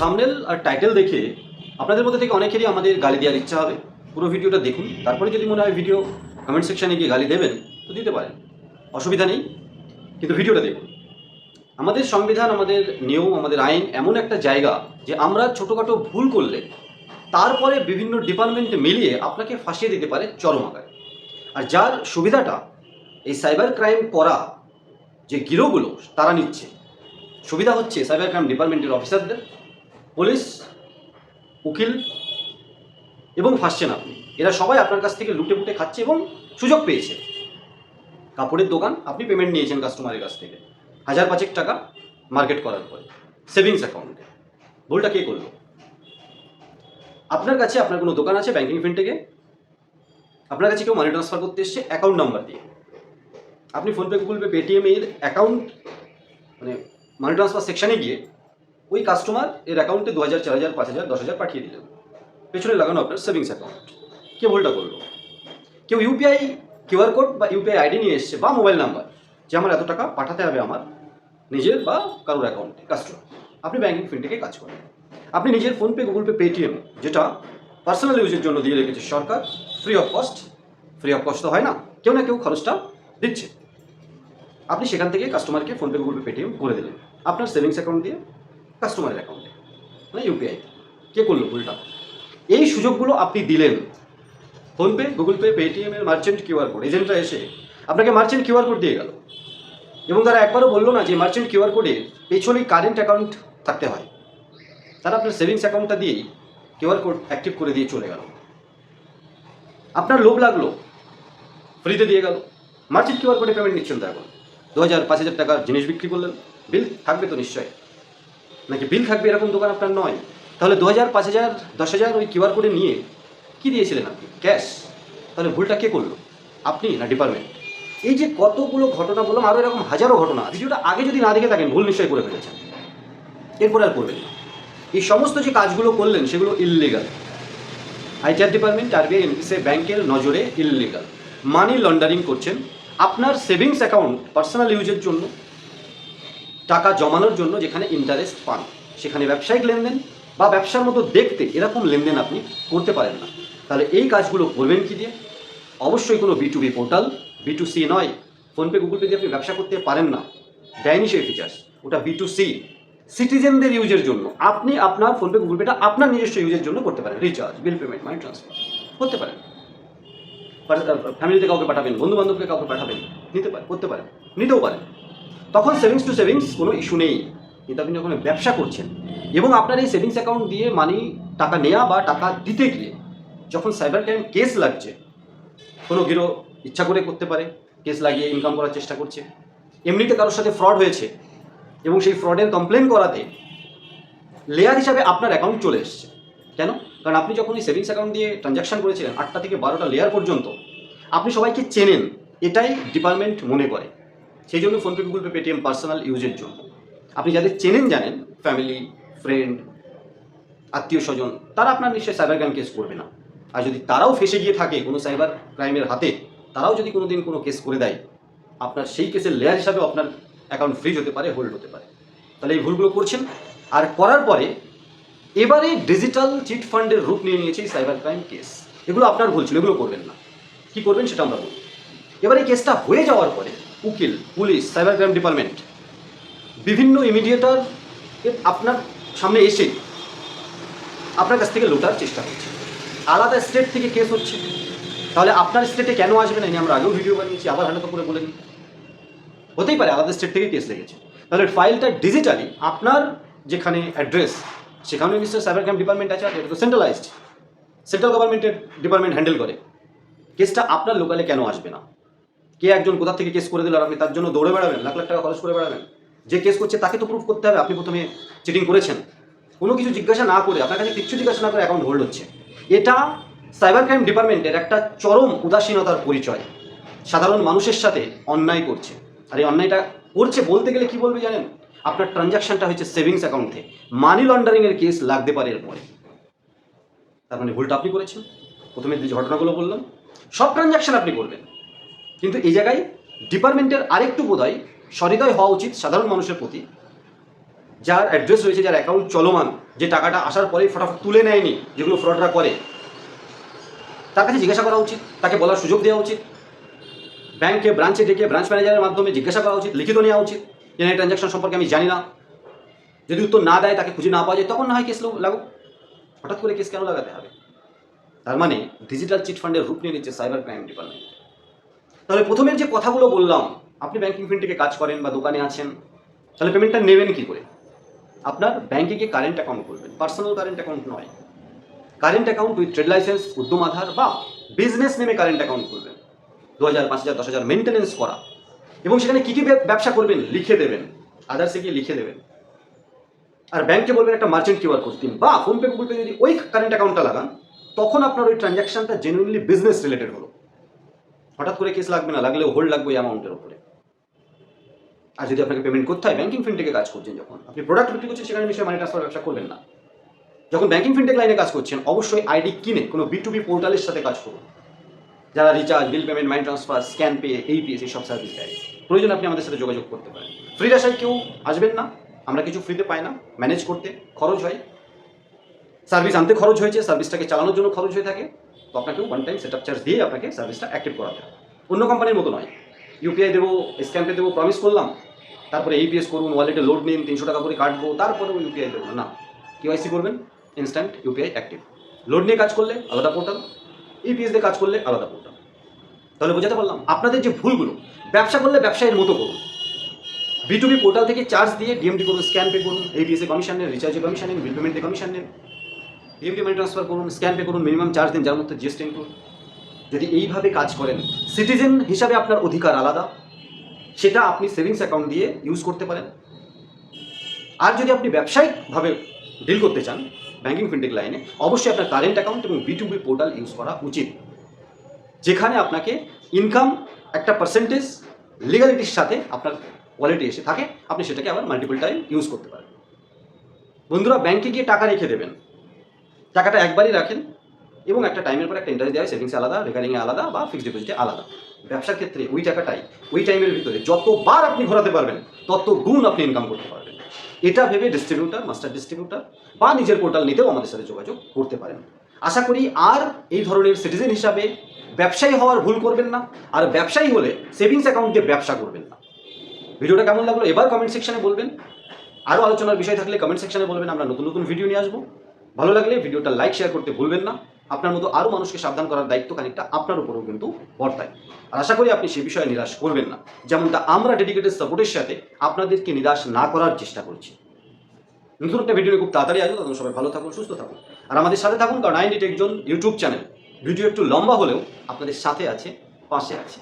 Thumbnail আর title দেখে আপনাদের মধ্যে থেকে অনেকেরই আমাদের গালি দেওয়ার ইচ্ছা হবে। পুরো ভিডিওটা দেখুন। তারপরে যদি মনে হয় ভিডিও কমেন্ট সেকশানে গিয়ে গালি দেবেন, তো দিতে পারেন। অসুবিধা নেই, কিন্তু ভিডিওটা দেখুন। আমাদের সংবিধান, আমাদের নিয়ম, আমাদের আইন এমন একটা জায়গা যে আমরা ছোটোখাটো ভুল করলে তারপরে বিভিন্ন ডিপার্টমেন্ট মিলিয়ে আপনাকে ফাঁসিয়ে দিতে পারে চরম আকারে। আর যার সুবিধাটা এই সাইবার ক্রাইম করা যে গিরোগুলো তারা নিচ্ছে, সুবিধা হচ্ছে সাইবার ক্রাইম ডিপার্টমেন্টের অফিসারদের পুলিশ, উকিল এবং ফাঁসছেন আপনি। এরা সবাই আপনার কাছ থেকে লুটে পুটে খাচ্ছে এবং সুযোগ পেয়েছে। কাপড়ের দোকান, আপনি পেমেন্ট নিয়েছেন কাস্টমারের কাছ থেকে। হাজার পাঁচেক টাকা মার্কেট করার পরে সেভিংস অ্যাকাউন্টে ভুলটা কে করল? আপনার কাছে আপনার কোনো দোকান আছে ব্যাংকিং ফিনটেকে আপনার কাছে কেউ মানি ট্রান্সফার করতে এসছে অ্যাকাউন্ট নাম্বার দিয়ে। আপনি ফোনপে গুগল পে পেটিএম এর অ্যাকাউন্ট মানে মানি ট্রান্সফার সেকশানে গিয়ে ওই কাস্টমার এর অ্যাকাউন্টে দু হাজার চার হাজার পাঁচ হাজার দশ হাজার পাঠিয়ে দিলেন পেছনে লাগানো আপনার সেভিংস অ্যাকাউন্ট কে ভুলটা করল? কেউ ইউপিআই কিউআর কোড বা ইউপিআই আইডি নিয়ে এসছে বা মোবাইল নাম্বার যে আমার এত টাকা পাঠাতে হবে আমার নিজের বা কারোর অ্যাকাউন্টে কাস্টমার আপনি ব্যাঙ্কিং ফিনটেকে কাজ করেন। আপনি নিজের ফোনপে গুগল পে পেটিএম যেটা পার্সোনাল ইউজের জন্য দিয়ে রেখেছে সরকার free of cost free of cost তো হয় না, কেউ না কেউ খরচটা দিচ্ছে। আপনি সেখান থেকে কাস্টমারকে ফোনপে গুগল পে পেটিএম করে দিলেন। আপনার সেভিংস অ্যাকাউন্ট দিয়ে কাস্টমারের অ্যাকাউন্টে মানে ইউপিআই কে করল ভুলটা? এই সুযোগগুলো আপনি দিলেন। ফোনপে গুগল পে পেটিএম এর মার্চেন্ট কিউআর কোড এজেন্টরা এসে আপনাকে মার্চেন্ট কিউআর কোড দিয়ে গেল। এবং তারা একবারও বলল না যে মার্চেন্ট কিউআর কোডে পেছনেই কারেন্ট অ্যাকাউন্ট থাকতে হয়। তারা আপনার সেভিংস অ্যাকাউন্টটা দিয়েই কিউআর কোড অ্যাক্টিভ করে দিয়ে চলে গেল। আপনার লোভ লাগল ফ্রিতে দিয়ে গেল। মার্চেন্ট কিউআর কোডে পেমেন্ট নিচ্ছেন তো এখন। দু হাজার, পাঁচ হাজার টাকার জিনিস বিক্রি করলেন। বিল থাকবে তো নিশ্চয় নাকি বিল থাকবে এরকম দোকান আপনার নয়? তাহলে দু হাজার, পাঁচ হাজার, দশ হাজার ওই কিউআর কোডে নিয়ে কী দিয়েছিলেন আপনি? ক্যাশ? তাহলে ভুলটা কে করল? আপনি না ডিপার্টমেন্ট? এই যে কতগুলো ঘটনা বললাম আরও এরকম হাজারো ঘটনা ভিডিওটা আগে যদি না দেখে থাকেন, ভুল নিশ্চয়ই করে ফেলেছেন। এরপরে আর করবেন না। এই সমস্ত যে কাজগুলো করলেন, সেগুলো illegal ITR department RBI NPC ব্যাংকের নজরে ইললিগাল মানি লন্ডারিং করছেন। আপনার সেভিংস অ্যাকাউন্ট পার্সোনাল ইউজের জন্য টাকা জমানোর জন্য যেখানে ইন্টারেস্ট পান, সেখানে ব্যবসায়িক লেনদেন বা ব্যবসার মতো দেখতে এরকম লেনদেন আপনি করতে পারেন না। তাহলে এই কাজগুলো করবেন কি দিয়ে? অবশ্যই কোনো B to B portal B to C নয়। ফোনপে গুগল পে দিয়ে আপনি ব্যবসা করতে পারেন না। দেয়নি সেই ফিচার্স ওটা বি টু সি সিটিজেনদের ইউজের জন্য। আপনি আপনার ফোনপে গুগল পেটা আপনার নিজস্ব ইউজের জন্য করতে পারেন। Recharge bill payment money transfer করতে পারেন। ফ্যামিলিতে কাউকে পাঠাবেন বন্ধু বান্ধবকে কাউকে পাঠাবেন, নিতে পারেন করতে পারেন, নিতেও পারেন। তখন সেভিংস টু সেভিংস কোনো ইস্যু নেই। কিন্তু আপনি যখন ব্যবসা করছেন এবং আপনার এই সেভিংস অ্যাকাউন্ট দিয়ে মানি টাকা নেওয়া বা টাকা দিতে গিয়ে যখন সাইবার ক্রাইম কেস লাগছে, কোনো গিরো ইচ্ছা করে করতে পারে কেস লাগিয়ে ইনকাম করার চেষ্টা করছে। এমনিতে কারোর সাথে ফ্রড হয়েছে এবং সেই ফ্রডের কমপ্লেন করাতে লেয়ার হিসাবে আপনার অ্যাকাউন্ট চলে এসছে। কেন? কারণ আপনি যখন এই সেভিংস অ্যাকাউন্ট দিয়ে ট্রানজাকশন করেছিলেন, আটটা থেকে বারোটা লেয়ার পর্যন্ত, আপনি সবাইকে চেনেন, এটাই ডিপার্টমেন্ট মনে করে। সেই জন্য PhonePe Google Pay, Paytm, personal ইউজের জন্য। আপনি যাদের চেনেন, জানেন, ফ্যামিলি, ফ্রেন্ড, আত্মীয় স্বজন, তারা আপনার নিশ্চয়ই সাইবার ক্রাইম কেস করবে না। আর যদি তারাও ফেসে গিয়ে থাকে কোনো সাইবার ক্রাইমের হাতে, তারাও যদি কোনো দিন কোনো কেস করে দেয়, আপনার সেই কেসের লেয়ার হিসাবে আপনার অ্যাকাউন্ট ফ্রিজ হতে পারে, হোল্ড হতে পারে। তাহলে এই ভুলগুলো করছেন। আর করার পরে এবারে ডিজিটাল চিট ফান্ডের রূপ নিয়ে নিয়েছে সাইবার ক্রাইম কেস। এগুলো আপনার ভুল ছিল, এগুলো করবেন না। কী করবেন সেটা আমরা বলব। এবার এই কেসটা হয়ে যাওয়ার পরে উকিল, পুলিশ সাইবার ক্রাইম ডিপার্টমেন্ট বিভিন্ন ইমিডিয়েটর আপনার সামনে এসে আপনার কাছ থেকে লুটার চেষ্টা করছে। আলাদা স্টেট থেকে কেস হচ্ছে। তাহলে আপনার স্টেটে কেন আসবে না? আমরা আগেও ভিডিও বানিয়েছি, আবার হালকা করে বলে দিই। হতেই পারে, আলাদা স্টেট থেকে কেস লেগেছে। তাহলে ফাইলটা ডিজিটালি আপনার যেখানে অ্যাড্রেস সেখানে নিশ্চয়ই সাইবার ক্রাইম ডিপার্টমেন্ট আছে এটা তো সেন্ট্রালাইজড সেন্ট্রাল গভর্নমেন্টের ডিপার্টমেন্ট হ্যান্ডেল করে। কেসটা আপনার লোকালে কেন আসবে না? কে একজন কোথা থেকে কেস করে দিল আর আপনি তার জন্য দৌড়ে বেড়াবেন, লাখ লাখ টাকা খরচ করে বেড়াবেন। যে কেস করছে তাকে তো প্রুফ করতে হবে, আপনি প্রথমে চিটিং করেছেন। কোনো কিছু জিজ্ঞাসা না করে, আপনার কাছে কিচ্ছু জিজ্ঞাসা না করে অ্যাকাউন্ট হোল্ড হচ্ছে। এটা সাইবার ক্রাইম ডিপার্টমেন্টের একটা চরম উদাসীনতার পরিচয়। সাধারণ মানুষের সাথে অন্যায় করছে। আর এই অন্যায়টা করছে বলতে গেলে কি বলবে জানেন? আপনার ট্রানজাকশনটা হয়েছে সেভিংস অ্যাকাউন্টে মানি লন্ডারিংয়ের কেস লাগতে পারে এরপরে। তার মানে ভুলটা আপনি করেছেন। প্রথমে যে ঘটনাগুলো বললাম, সব ট্রানজাকশন আপনি করবেন। কিন্তু এই জায়গায় ডিপার্টমেন্টের আরেকটু বোধহয় সহৃদয় হওয়া উচিত সাধারণ মানুষের প্রতি। যার অ্যাড্রেস রয়েছে, যার অ্যাকাউন্ট চলমান, যে টাকাটা আসার পরেই ফটাফট তুলে নেয়নি, যেগুলো ফ্রডরা করে। তার কাছে জিজ্ঞাসা করা উচিত, তাকে বলার সুযোগ দেওয়া উচিত। ব্যাংকে ব্রাঞ্চে ডেকে ব্রাঞ্চ ম্যানেজারের মাধ্যমে জিজ্ঞাসা করা উচিত, লিখিত নেওয়া উচিত, যে এই ট্রানজ্যাকশন সম্পর্কে আমি জানি না। যদি উত্তর না দেয়, তাকে খুঁজে না পাওয়া যায়, তখন না হয় কেস লাগুক। হঠাৎ করে কেস কেন লাগাতে হবে? তার মানে ডিজিটাল চিট ফান্ডের রূপ নিয়ে নিচ্ছে সাইবার ক্রাইম ডিপার্টমেন্ট তাহলে প্রথমের যে কথাগুলো বললাম, আপনি ব্যাংকিং ফিল্ড কাজ করেন বা দোকানে আছেন, তাহলে পেমেন্টটা নেবেন কি করে? আপনার ব্যাংকে গিয়ে কারেন্ট অ্যাকাউন্ট করবেন পার্সোনাল কারেন্ট অ্যাকাউন্ট নয়। Current account with trade licence Udyam Aadhaar বা বিজনেস নেমে কারেন্ট অ্যাকাউন্ট করবেন দু হাজার পাঁচ হাজার দশ হাজার মেনটেনেন্স করা। এবং সেখানে কী কী ব্যবসা করবেন? লিখে দেবেন। আদার্সে গিয়ে লিখে দেবেন। আর ব্যাংকে বলবেন একটা মার্চেন্ট কিউআর কোড দিন। বা ফোনপে গুগল পে যদি ওই কারেন্ট অ্যাকাউন্টটা লাগান, তখন আপনার ওই ট্রানজ্যাকশনটা জেনুইনলি বিজনেস রিলেটেড হলো। হঠাৎ করে কেস লাগবে না লাগলেও হোল্ড লাগবে অ্যামাউন্টের উপরে। আর যদি আপনাকে পেমেন্ট করতে হয় ব্যাংকিং ফিনটেকে কাজ করছেন যখন, আপনি প্রোডাক্ট বিক্রি করছেন, সেখানে নিশ্চয়ই মানি ট্রান্সফার ব্যবসা করবেন না। যখন ব্যাঙ্কিং ফিনটেক লাইনে কাজ করছেন, অবশ্যই আইডি কিনে কোনো বি টু বি পোর্টালের সাথে কাজ করুন। যারা recharge bill payment money transfer scan pay এই সব সার্ভিস দেয়। প্রয়োজন আপনি আমাদের সাথে যোগাযোগ করতে পারেন। ফ্রির আসায় কেউ আসবেন না, আমরা কিছু ফ্রিতে পাই না ম্যানেজ করতে খরচ হয়। সার্ভিস আনতে খরচ হয়েছে সার্ভিসটাকে চালানোর জন্য খরচ হয়ে থাকে। তো আপনাকে one time set up charge দিয়ে আপনাকে সার্ভিসটা অ্যাক্টিভ করাতে হবে। অন্য কোম্পানির মতো নয়। ইউপিআই দেবো স্ক্যান পে দেবো প্রমিস করলাম। তারপরে এইপিএস করুন ওয়ালেটে লোড নিন, তিনশো টাকা করে কাটবো তারপরেও ইউপিআই দেবো। না কেওয়াইসি করবেন ইনস্ট্যান্ট ইউপিআই অ্যাক্টিভ লোড নিয়ে কাজ করলে আলাদা পোর্টাল ইপিএস দিয়ে কাজ করলে আলাদা পোর্টাল তাহলে বোঝাতে পারলাম, আপনাদের যে ভুলগুলো, ব্যবসা করলে ব্যবসায়ের মতো করুন। বিটুবি পোর্টাল থেকে চার্জ দিয়ে ডিএমডি করুন স্ক্যান পে করুন এবিএসএ কমিশন নেন রিচার্জে কমিশন নেন বিল পেমেন্টে কমিশন নেন। ডিএমডি মানি ট্রান্সফার করুন স্ক্যান পে করুন মিনিমাম চার্জ দিন, যার মধ্যে জিএসটি ইনক্লুড যদি এইভাবে কাজ করেন সিটিজেন হিসাবে আপনার অধিকার আলাদা। সেটা আপনি সেভিংস অ্যাকাউন্ট দিয়ে ইউজ করতে পারেন। আর যদি আপনি ব্যবসায়িকভাবে ডিল করতে চান ব্যাঙ্কিং ফিনটেক লাইনে অবশ্যই আপনার কারেন্ট অ্যাকাউন্ট এবং বিটুবি পোর্টাল ইউজ করা উচিত। যেখানে আপনাকে ইনকাম একটা পার্সেন্টেজ লিগালিটির সাথে আপনার ওয়ালেটে এসে থাকে। আপনি সেটাকে আবার মাল্টিপল টাইম ইউজ করতে পারেন। বন্ধুরা ব্যাংকে গিয়ে টাকা রেখে দেবেন। টাকাটা একবারই রাখেন এবং একটা টাইমের পর একটা ইন্টারেস্ট দেওয়া হয় সেভিংসে আলাদা রেকারিংয়ে আলাদা বা ফিক্সড ডিপোজিটে আলাদা। ব্যবসার ক্ষেত্রে ওই টাকাটাই, ওই টাইমের ভিতরে যতবার আপনি ঘোরাতে পারবেন, তত গুণ আপনি ইনকাম করতে পারবেন। এটা ভেবে ডিস্ট্রিবিউটার মাস্টার ডিস্ট্রিবিউটার বা নিজের পোর্টাল নিতেও আমাদের সাথে যোগাযোগ করতে পারেন। আশা করি আর এই ধরনের সিটিজেন হিসাবে ব্যবসায়ী হওয়ার ভুল করবেন না, আর ব্যবসায়ী হলে সেভিংস অ্যাকাউন্ট দিয়ে ব্যবসা করবেন না। ভিডিওটা কেমন লাগল এবার কমেন্ট সেকশনে বলবেন। আরও আলোচনার বিষয় থাকলে কমেন্ট সেকশনে বলবেন, আমরা নতুন নতুন ভিডিও নিয়ে আসব। ভালো লাগলে ভিডিওটা লাইক শেয়ার করতে ভুলবেন না। আপনার মতো আরও মানুষকে সাবধান করার দায়িত্ব খানিকটা আপনার উপরেও কিন্তু বর্তায়। আর আশা করি আপনি সে বিষয়ে নিরাশ করবেন না। যেমনটা আমরা ডেডিকেটেড সাপোর্টের সাথে আপনাদেরকে নিরাশ না করার চেষ্টা করছি। নতুন একটা ভিডিও খুব তাড়াতাড়ি আসব। তখন সবাই ভালো থাকুন, সুস্থ থাকুন। আর আমাদের সাথে থাকুন কারণ ninety Techzone YouTube channel video একটু লম্বা হলেও আপনাদের সাথে আছে, পাশে আছে।